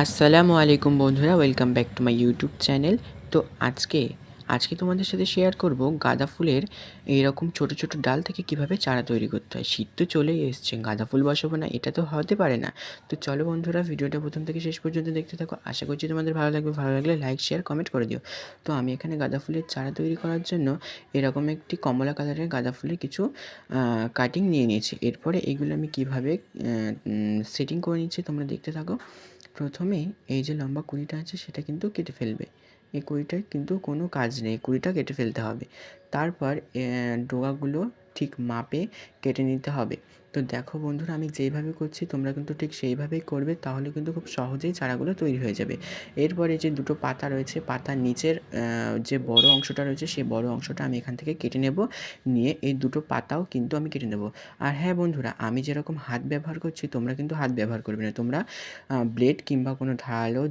আসসালামু আলাইকুম বন্ধুরা welcome back to my YouTube channel. তো আজকে আজকে তোমাদের সাথে শেয়ার করব গাঁদা ফুলের এইরকম ছোট ছোট ডাল থেকে কীভাবে চারা তৈরি করতে হয়। শীত তো চলেই এসছে, গাঁদা ফুল বসাবো না, এটা তো হতে পারে না। তো চলো বন্ধুরা, ভিডিওটা প্রথম থেকে শেষ পর্যন্ত দেখতে থাকো। আশা করছি তোমাদের ভালো লাগবে, ভালো লাগলে লাইক শেয়ার কমেন্ট করে দিও। তো আমি এখানে গাঁদা ফুলের চারা তৈরি করার জন্য এরকম একটি কমলা কালারের গাঁদা ফুলের কিছু কাটিং নিয়ে নিয়েছি। এরপরে এগুলো আমি কীভাবে সেটিং করে নিচ্ছি তোমরা দেখতে থাকো। প্রথমে এই যে লম্বা কুড়িটা আছে সেটা কিন্তু কেটে ফেলবে। এই কুড়িটায় কিন্তু কোনো কাজ নেই কুড়িটা কেটে ফেলতে হবে। তারপর ডোগাগুলো ঠিক মাপে কেটে নিতে হবে। তো দেখো বন্ধুরা, আমি যেইভাবে করছি, তোমরা কিন্তু ঠিক সেইভাবেই করবে, তাহলে কিন্তু খুব সহজেই চারাগুলো তৈরি হয়ে যাবে। এরপরে যে দুটো পাতা রয়েছে, পাতার নিচের যে বড় অংশটা রয়েছে, সেই বড় অংশটা আমি এখান থেকে কেটে নেব, নিয়ে এই দুটো পাতাও কিন্তু আমি কেটে নেব। আর হ্যাঁ বন্ধুরা, আমি যেরকম হাত ব্যবহার করছি, তোমরা কিন্তু হাত ব্যবহার করবে না। তোমরা ব্লেড কিংবা কোনো ধারালো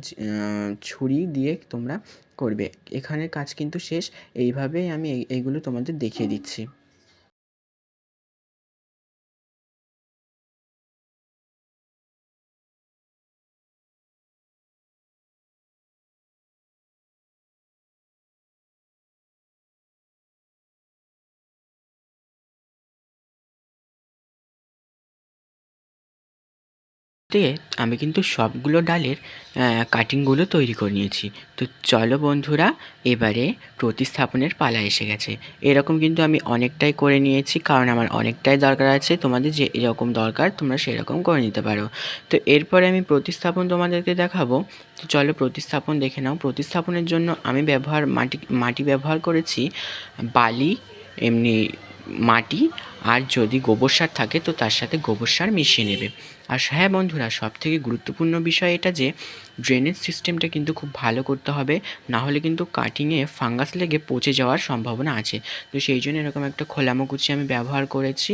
ছুরি দিয়ে তোমরা করবে। এখানের কাজ কিন্তু শেষ, এইভাবেই আমি এইগুলো তোমাদের দেখিয়ে দিচ্ছি। দিয়ে আমি কিন্তু সবগুলো ডালের কাটিংগুলো তৈরি করে নিয়েছি। তো চলো বন্ধুরা, এবারে প্রতিস্থাপনের পালা এসে গেছে। এরকম কিন্তু আমি অনেকটাই করে নিয়েছি, কারণ আমার অনেকটাই দরকার আছে। তোমাদের যে এরকম দরকার, তোমরা সেরকম করে নিতে পারো। তো এরপরে আমি প্রতিস্থাপন তোমাদেরকে দেখাবো। তো চলো প্রতিস্থাপন দেখে নাও। প্রতিস্থাপনের জন্য আমি ব্যবহার, মাটি মাটি ব্যবহার করেছি বালি, এমনি মাটি আর যদি গোবর সার থাকে, তো তার সাথে গোবর সার মিশিয়ে নেবে। আর হ্যাঁ বন্ধুরা সব থেকে গুরুত্বপূর্ণ বিষয় এটা যে ড্রেনেজ সিস্টেমটা কিন্তু খুব ভালো করতে হবে, না হলে কিন্তু কাটিংয়ে ফাঙ্গাস লেগে পচে যাওয়ার সম্ভাবনা আছে। তো সেই জন্য এরকম একটা খোলামো কুচি আমি ব্যবহার করেছি।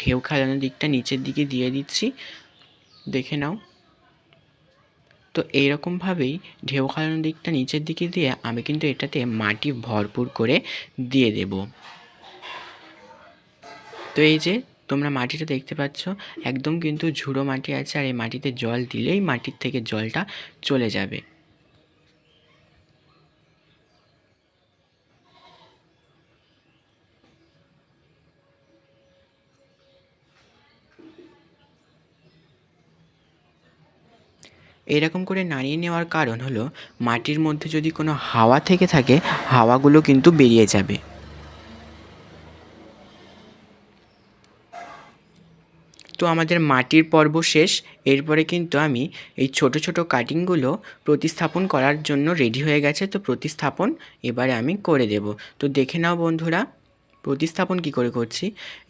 ঢেউ খেলানোর দিকটা নিচের দিকে দিয়ে দিচ্ছি। দেখে নাও। তো এইরকমভাবেই ঢেউ খেলানোর দিকটা নিচের দিকে দিয়ে আমি কিন্তু এটাতে মাটি ভরপুর করে দিয়ে দেবো। তো এই যে তোমরা মাটিটা দেখতে পাচ্ছ, একদম কিন্তু ঝুড়ো মাটি আছে আর এই মাটিতে জল দিলেই মাটির থেকে জলটা চলে যাবে। এরকম করে নাড়িয়ে নেওয়ার কারণ হলো মাটির মধ্যে যদি কোনো হাওয়া থেকে থাকে, হাওয়াগুলো কিন্তু বেরিয়ে যাবে। তো আমাদের মাটির পর্ব শেষ। এরপরে কিন্তু আমি এই ছোট ছোট কাটিংগুলো প্রতিস্থাপন করার জন্য রেডি হয়ে গেছে। তো প্রতিস্থাপন এবারে আমি করে দেব। তো দেখে নাও বন্ধুরা, প্রতিস্থাপন কি করে করছি?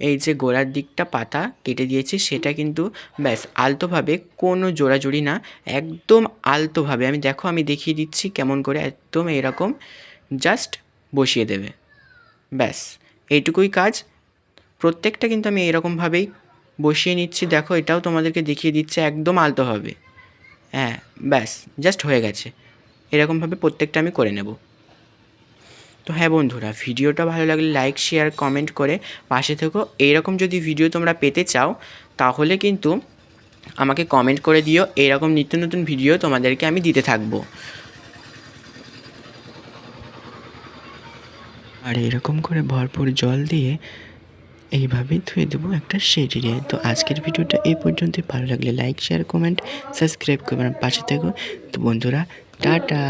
এই যে গোড়ার দিকটা পাতা কেটে দিয়েছি, সেটা কিন্তু ব্যাস আলতোভাবে কোনো জোড়াজুড়ি না, একদম আলতোভাবে। আমি দেখো, আমি দেখিয়ে দিচ্ছি কেমন করে একদম এরকম জাস্ট বসিয়ে দেবে। ব্যাস, এইটুকুই কাজ। প্রত্যেকটা কিন্তু আমি এরকমভাবেই বসিয়ে নিচ্ছি। দেখো, এটাও তোমাদেরকে দেখিয়ে দিচ্ছে, একদম আলতো হবে। হ্যাঁ ব্যাস, জাস্ট হয়ে গেছে। এরকমভাবে প্রত্যেকটা আমি করে নেব। তো হ্যাঁ বন্ধুরা, ভিডিওটা ভালো লাগলে লাইক শেয়ার কমেন্ট করে পাশে থেকো। এইরকম যদি ভিডিও তোমরা পেতে চাও, তাহলে কিন্তু আমাকে কমেন্ট করে দিও। এরকম নিত্য নতুন ভিডিও তোমাদেরকে আমি দিতে থাকব। আর এরকম করে ভরপুর জল দিয়ে এইভাবেই ধুয়ে দেবো একটা শেড তো আজকের ভিডিওটা এই পর্যন্তই। ভালো লাগলে লাইক শেয়ার কমেন্ট সাবস্ক্রাইব করবেন পাশে থেকো। তো বন্ধুরা, টাটা!